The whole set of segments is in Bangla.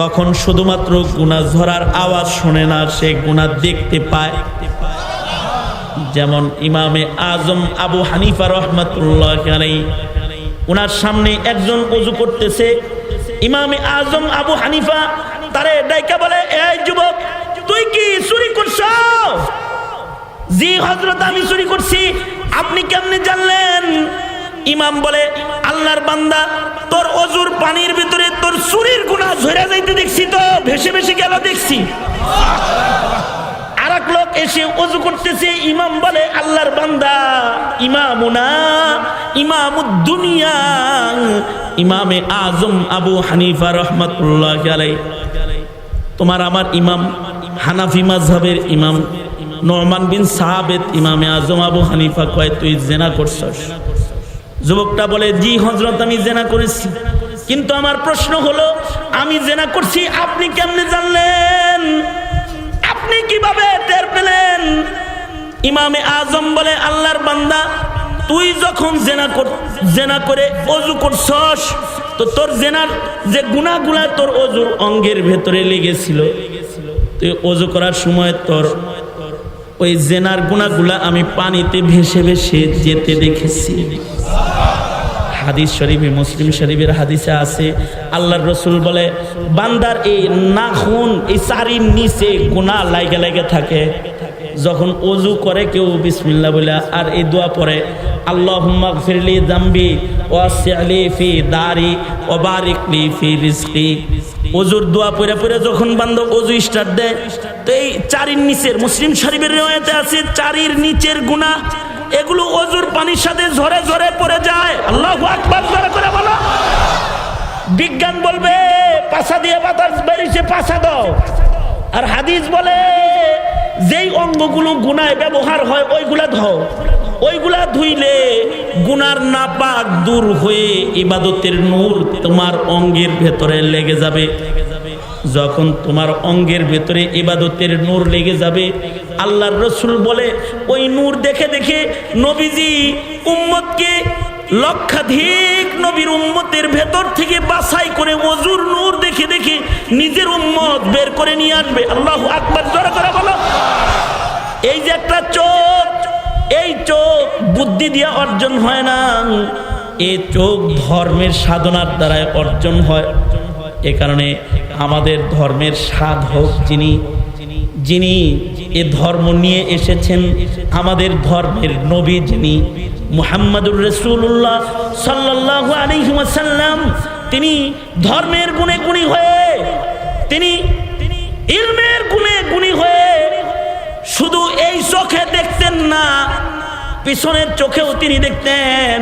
তখন শুধুমাত্র গুণা ঝরার আওয়াজ শোনে না, সে গুণা দেখতে পায়। যেমন ইমামে আজম আবু হানিফা রহমতুল্লাহ ওনার সামনে একজন অজু করতেছে। ইমামে আজম আবু হানিফা তারে ডাইকা বলে, এই যুবক, তুই কি চুরি করছ? জি হজরত আমি চুরি করছি। আপনি কেমনে জানলেন? ইমাম বলে আল্লাহর বান্দা, তোর অজুর পানির ভিতরে তোর চুরির গুণা ঝরে যাইতে দেখছি তো, ভেসে ভেসে গেল দেখছি। অজু করতেছে, ইমাম বলে বান্দা ইমামে আজম আবু হানিফা তোমার আমার ইমাম হানাফি মাজহাবের ইমাম নোমান বিন সাহাবেদ ইমামে আজম আবু হানিফা কয়, তুই জেনা করছস? যুবকটা বলে, জি হজরত আমি জেনা করেছি। কিন্তু আমার প্রশ্ন হলো, আমি জেনা করছি, আপনি কেমনে জানলেন? আপনি কীভাবে টের পেলেন? ইমামে আজম বলে, আল্লাহর বান্দা, তুই যখন জেনা কর, জেনা করে অজু করছস, তো তোর জেনার যে গুণাগুলা তোর অজুর অঙ্গের ভেতরে লেগেছিল, তুই অজু করার সময় তোর ওই জেনার গুণাগুলা আমি পানিতে ভেসে ভেসে যেতে দেখেছি। হাদিস শরীফে, মুসলিম শরীফের হাদিসে আছে, আল্লাহর রসুল বলে, বান্দার এই নাখুন, এই চারির নিচে গুণা লাইগে লাইগে থাকে। যখন অজু করে, কেউ বিসমিল্লা বলে, আর এই দোয়া পড়ে আল্লাহ ফিরলি জাম্বি ওয়াসিআলি ফি দারি ওবারিকলি ফি অজুর দোয়া পড়ে পড়ে যখন বান্ধ অজু স্টার্ট দেয়, তো এই চারির নিচের, মুসলিম শরীফের রেওয়ায়তে আছে, চারির নিচের গুণা এগুলো পানির সাথে ঝরে ঝরে পড়ে যায়। আল্লাহ আকবার করে বলো। বিজ্ঞান বলবে পাশা দিয়ে বাতাস বেরিয়েছে পাশা দাও। আর হাদিস বলে, যেই অঙ্গগুলো গুনায় ব্যবহার হয়, ওইগুলা ধও। ওইগুলা ধুইলে গুনার নাপাক দূর হয়ে ইবাদতের নূর তোমার অঙ্গের ভেতরে লেগে যাবে। যখন তোমার অঙ্গের ভেতরে ইবাদতের নূর লেগে যাবে, আল্লাহর রসুল বলে, ওই নূর দেখে দেখে নবীজি উম্মতকে লক্ষাধিক নবীর উম্মতের ভেতর থেকে বাছাই করে অজুর নূর দেখে দেখে নিজের উম্মত বের করে নিয়ে আসবে। আল্লাহ আকবার, জোরে করে বলো। এই যে একটা চোখ, এই চোখ বুদ্ধি দিয়ে অর্জন হয় না। এই চোখ ধর্মের সাধনার দ্বারায় অর্জন হয়। এ কারণে আমাদের ধর্মের সাধক যিনি যিনি এ ধর্ম নিয়ে এসেছেন, আমাদের ধর্মের নবী যিনি মুহাম্মাদুর রসুল্লাহ সাল্লাহ আলহিমাসাল্লাম তিনি ধর্মের গুণে গুণী হয়ে, তিনি ইলমের গুণে গুণী হয়ে শুধু এই চোখে দেখতেন না, পিছনের চোখেও তিনি দেখতেন।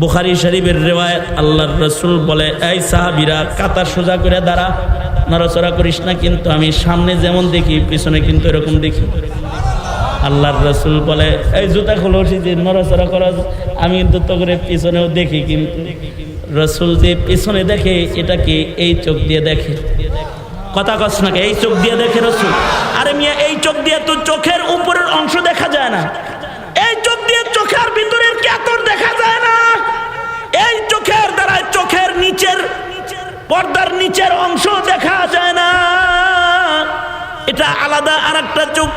বুখারি শরীফের রেওয়ায়ত, আল্লাহর রসুল বলে, এই সাহাবিরা, কাতার সোজা করে দাঁড়া। নড়াচড়া করিস না, কিন্তু আমি সামনে যেমন দেখি, পিছনে কিন্তু এরকম দেখি। আল্লাহর রসুল বলে, এই জুতা খুলে খোলো যে নড়াচড়া করা, আমি কিন্তু তো করে পিছনেও দেখি, কিন্তু রসুল যে পিছনে দেখে এটাকে এই চোখ দিয়ে দেখে? কথা কস নাকি এই চোখ দিয়ে দেখে রসুল। আরে মিয়া, এই চোখ দিয়ে তো চোখের উপরের অংশ দেখা যায় না। এই চোখ দিয়ে চোখের ভিতরের কেতর দেখা যায় না? এই চোখের দ্বারা চোখের নিচের পর্দার নিচের অংশ দেখা যায় না। এটা আলাদা আর একটা চোখ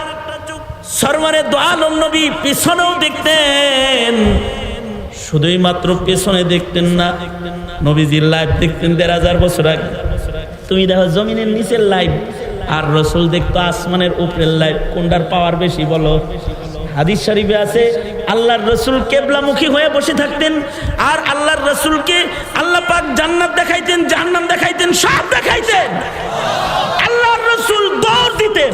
সরমারে দোয়ালম নবী পিছনেও দেখতেন। শুধুই মাত্র পেছনে দেখতেন না, নবীজির লাইভ দেখতেন দেড় হাজার বছর আগে। তুমি দেখো জমিনের নিচের লাইভ আর রসুল দেখতো আসমানের উপরের লাইভ কোনটার পাওয়ার বেশি বলো? হাদিস শরীফে আছে আল্লাহর রসুল কেবলামুখী হয়ে বসে থাকতেন আর আল্লাহর রসুলকে আল্লাহ পাক জান্নাত দেখাইতেন, জাহান্নাম দেখাইতেন, সব দেখাইতেন। আল্লাহর রসুল দৌড় দিতেন।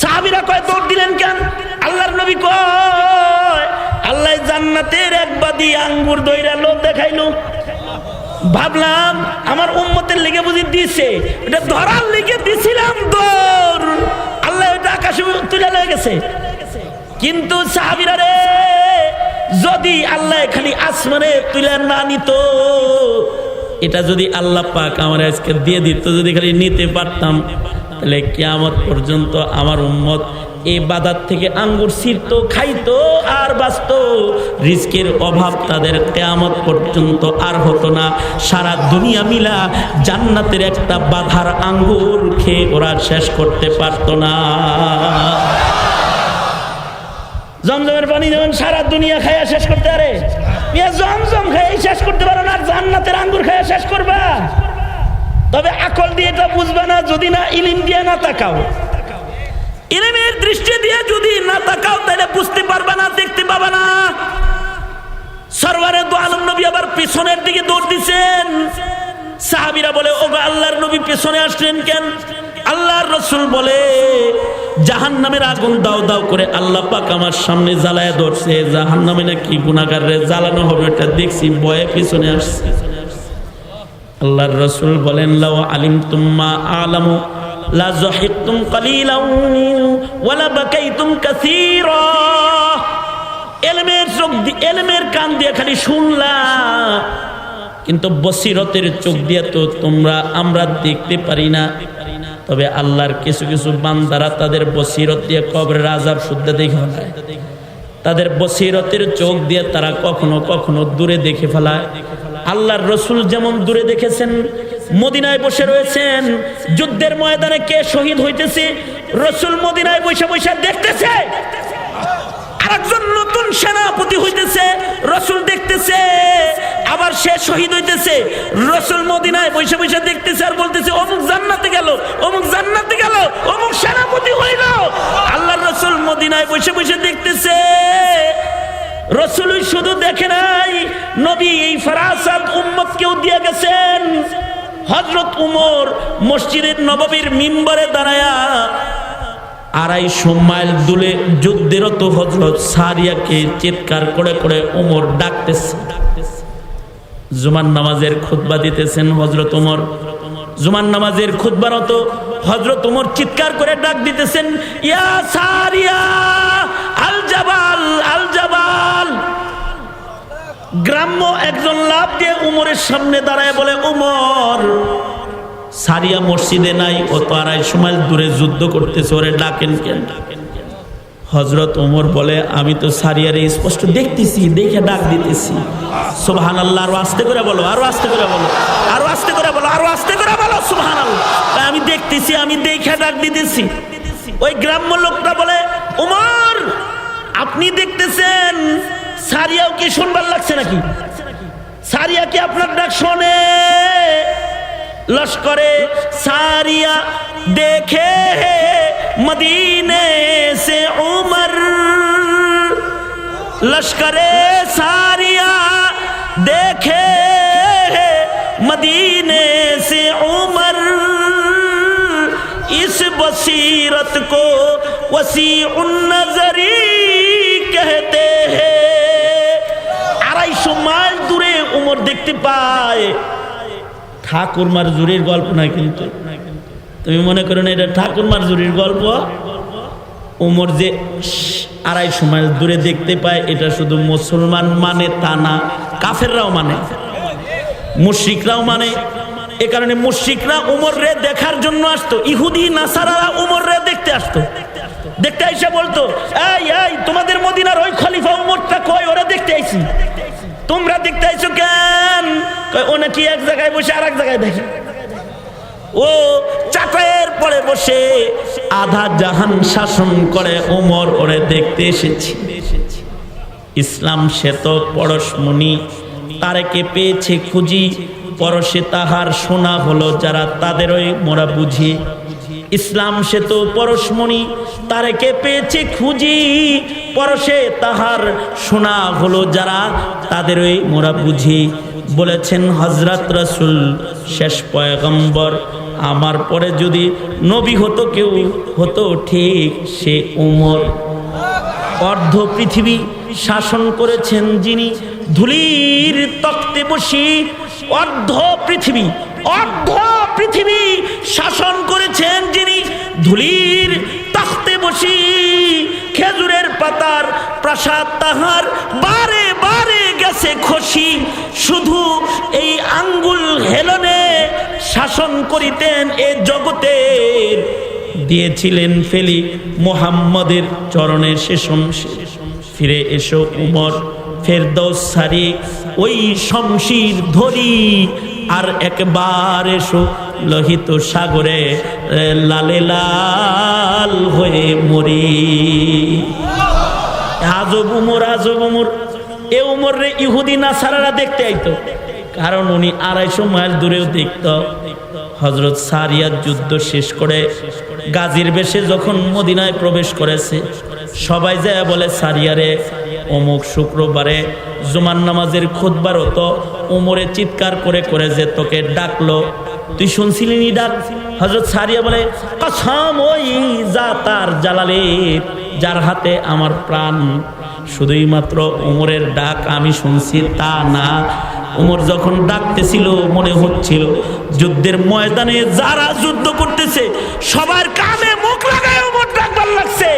সাহাবিরা কয়, দৌড় দিলেন কেন? আল্লাহর নবী কয়, আল্লাহ জান্নাতের এক বাদি আঙ্গুর দইরা লোক দেখাইলো। ভাবলাম আমার উম্মতের লেগে বুঝি দিছে। এটা ধরার লেগে দিছিলাম দৌড়। আল্লাহ এটা আকাশে তুলে লেগে গেছে। কিন্তু সাহাবিরা রে, যদি আল্লাহ খালি আসমানে তুলে না নিত, এটা যদি আল্লাহ পাক আমার আজকে দিয়ে দিত, যদি খালি নিতে পারতাম, তাহলে কিয়ামত পর্যন্ত আমার উম্মত এই বাদার থেকে আঙ্গুর ছিঁড়ত খাইতো আর বাঁচত। রিস্কের অভাব তাদের কেয়ামত পর্যন্ত আর হতো না। সারা দুনিয়া মিলা জান্নাতের একটা বাধার আঙ্গুর খেয়ে ওরা শেষ করতে পারতো না। জমজমের পানি যেমন সারা দুনিয়া খাইয়া শেষ করতে পারে জমজম খাইয়া শেষ করতে পারো না জান্নাতের আঙ্গুর খাইয়া শেষ করবা। তবে আকল দিয়ে এটা বুঝবে না, যদি না ইলিম দিয়ে না তাকাও। ইলিমের দৃষ্টি দিয়ে যদি না তাকাও, তাহলে বুঝতে পারবে না, দেখতে পাবে না। সরওয়ারে দো আলম নবী আবার পেছনের দিকে দৌড় দিছেন। সাহাবিরা বলে ও আল্লাহর নবী পেছনে আসলেন কেন? আল্লাহর রসুল বলে জাহান নামের আগুন দাও দাও করে আল্লাহ পাক আমার সামনে জ্বালায় ধরছে। জাহান নামে নাকি গুণাগারে জ্বালানো হবে এটা দেখছি বয়ে পিছনে আসছে। আল্লাহর রসুল বলেন লাও আলিম তুম্মা আলামু, লা জহিকতুম কালিলাও ওয়ালা বাকাইতুম কাসীরা। এলমের চোখ দি- এলমের কান দিয়ে খালি শুনলা কিন্তু বসিরতের চোখ দিয়ে তো তোমরা, আমরা দেখতে পারি না। তবে আল্লাহর কিছু কিছু বান্দারা তাদের বসিরত দিয়ে কবরের আজাব শুদ্ধ দেখে ফেলায়। তাদের বসিরতের চোখ দিয়ে তারা কখনো কখনো দূরে দেখে ফেলায়। আল্লাহর রসুল যেমন দূরে দেখেছেন, মদিনায় বসে রয়েছেন, যুদ্ধের ময়দানে কে শহীদ হইতেছে, রসুল মদিনায় বসে বসে দেখতেছে। আরেকজন নতুন সেনাপতি হইতেছে, রসুল সে শহীদ হইতেছে। রসুল মদিনায় বসে বসে দেখতেছে আর বলতেছে, অমুক জান্নাতে গেল, অমুক জান্নাতে গেল, অমুক সেনাপতি হইল আল্লাহ রসুল মদিনায় বসে বসে দেখতেছে রসুল শুধু দেখে নাই, নবী এই ফরাসাত উম্মত কেউ দিয়ে গেছেন। হজরত উমর মসজিদের নববীর মিম্বরে দাঁড়ায়া আড়াইশো মাইল দূরে যুদ্ধেরত হজরত সারিয়াকে চিৎকার করে করে ওমর ডাকতেছে। জুমান নামাজের খুতবা দিতেছেন হজরত ওমর। জুমান নামাজের খুতবারত হজরত ওমর চিৎকার করে ডাক দিতেছেন, ইয়া সারিয়া, আল জাবাল আল জাবাল। গ্রাম্য একজন লাভ দিয়ে উমরের সামনে দাঁড়ায় বলে উমর সারিয়া মসজিদে নাই ও তো আড়াইশো দূরে যুদ্ধ করতেছে, ওরে ডাকেন কেন? হজরত ওমর বলে, আমি তো সারিয়ারে স্পষ্ট দেখতেছি, দেখে ডাক দিতেছি। সুবহান আল্লাহ আরও আস্তে করে বলো, আরও আস্তে করে বলো, আরও আস্তে করে বলো, আরও আস্তে করে বলো সুবহান আল্লাহ আমি দেখতেছি, আমি দেখে ডাক দিতেছি। ওই গ্রাম্য লোকটা বলে, ওমর, আপনি দেখতেছেন? সারিয়াও কি শুনবার লাগছে নাকি? সারিয়া কি আপনার ডাক শোনে? লস্করে, সারিয়া দেখে मदीने से उमर लश्कर सारिया देखे मदीने से उमर इस बसीरत को वसी नजरी कहते हैं আড়াইশো মাইল দূরে উমর দেখতে পায় ঠাকুরমার জুরির গল্প না কিন্তু তুমি মনে করো না এটা ঠাকুরমার জুরির গল্প? ওমর যে আড়াইশো মাইল দূরে দেখতে পায় এটা শুধু মুসলমান মানে তা না কাফেররাও মানে। মুশ্রিকরাও মানে। এ কারণে মুশ্রিকরা উমর রে দেখার জন্য আসতো। ইহুদি নাসারারা উমর রে দেখতে আসতো। দেখতে আইসা বলতো এই এই তোমাদের মদিনার ওই খলিফা উমরটা কয়? ওরা দেখতে আইছি। তোমরা দেখতে আইছো কেন? কয়, ও নাকি এক জায়গায় বসে আর এক জায়গায় দেখে। ও চাটায়ের পরে বসে আধা জাহান শাসন করে ওমর ওরে দেখতে এসেছি। ইসলাম সে তো পরশমণি তারেকে পেয়েছে খুঁজি, পরশে তাহার সোনা হলো যারা তাদেরই মোরা বুঝি। ইসলাম সে তো পরশমণি তারেকে পেয়েছে খুঁজি, পরশে তাহার সোনা হলো যারা তাদেরই মোরা বুঝি। বলেছেন হজরত রসুল, শেষ পয়গম্বর আমার পরে যদি নবী হতো, কেউ হতো ঠিক সে উমর। অর্ধ পৃথিবী শাসন করেছেন যিনি, ধুলির তক্তে বসি অর্ধ পৃথিবী অর্ধ পৃথিবী শাসন করেছেন যিনি, ধুলির তখতে বসি, খেজুরের পাতার প্রাসাদ তাহার বারে বারে গেছে খসি শুধু এই আঙ্গুল হেলনে শাসন করিতেন এ জগতের। দিয়েছিলেন ফেলি মোহাম্মদের চরণে শেষম ফিরে এসো উমর, ফেরদৌস সারি, ওই শমশির ধরি আর একবার এসো লোহিত সাগরে, লালে লাল হয়ে মরি। আজব উমর আজব উমর। এ উমর রে ইহুদি নাসারারা দেখতে আইতো। কারণ উনি আড়াইশো মাইল দূরেও দেখত। হজরত সারিয়ার যুদ্ধ শেষ করে গাজীর বেশে যখন মদিনায় প্রবেশ করেছে, সবাই যায় বলে, সারিয়ারে, অমুক শুক্রবারে জুমান নামাজের খুদবার হতো। উমরে চিৎকার করে করে যে তোকে ডাকলো। তুই শুনছিলি নি ডাক? হজরত সারিয়া বলে, কসম ওই যা তার জালালের, যার হাতে আমার প্রাণ শুধুই মাত্র উমরের ডাক আমি শুনছি, তা না। উমর যখন ডাকতেছিল, মনে হচ্ছিল যুদ্ধের ময়দানে যারা যুদ্ধ করতেছে, সবার কানে মুখ লাগায় উমর ডাকবার লাগছে।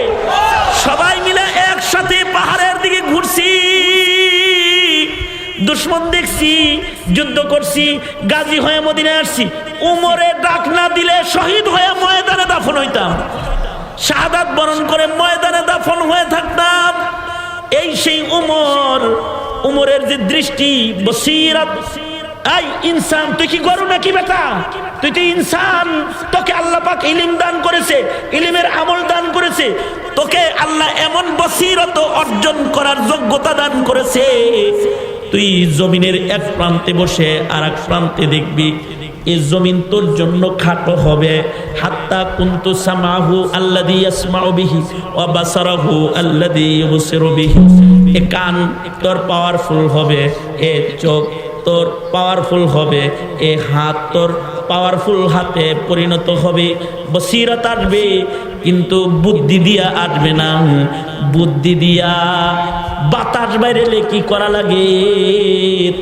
সবাই মিলে একসাথে পাহাড়ের দিকে ঘুরছি। দুশ্মন দেখছি, যুদ্ধ করছি, গাজী হয়ে মদিনায় আসছি। উমরে ডাক না দিলে শহীদ হয়ে ময়দানে দাফন হইতাম। শাহাদাত বরণ করে ময়দানে দাফন হয়ে থাকতাম। এই সেই উমর, উমরের যে দৃষ্টি, বসিরাত। ইনসান, তুই কি তুই ইনসান, তোকে ইলিম দান করেছে, ইলিমের দান করেছে। তোকে আল্লাহ এমন অর্জন করার যোগ্যতা দান করেছে। তুই জমিনের এক প্রান্তে বসে আর এক প্রান্তে দেখবি এই জমিন তোর জন্য খাটো হবে। হাত্তা কুন্তু সামাহু আল্লাদি ইয়াসমাউ বিহি ওয়া বাসারাহু আল্লাদি ইবসিরু বিহি। এ কান তোর পাওয়ারফুল হবে, এ চোখ তোর পাওয়ারফুল হবে, এ হাত তোর পাওয়ারফুল হাতে পরিণত হবে। বসিরত আসবে, কিন্তু বুদ্ধি দিয়া আসবে না। বুদ্ধি দিয়া বাতাস বাইরেলে কি করা লাগে?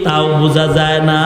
তাও বোঝা যায় না।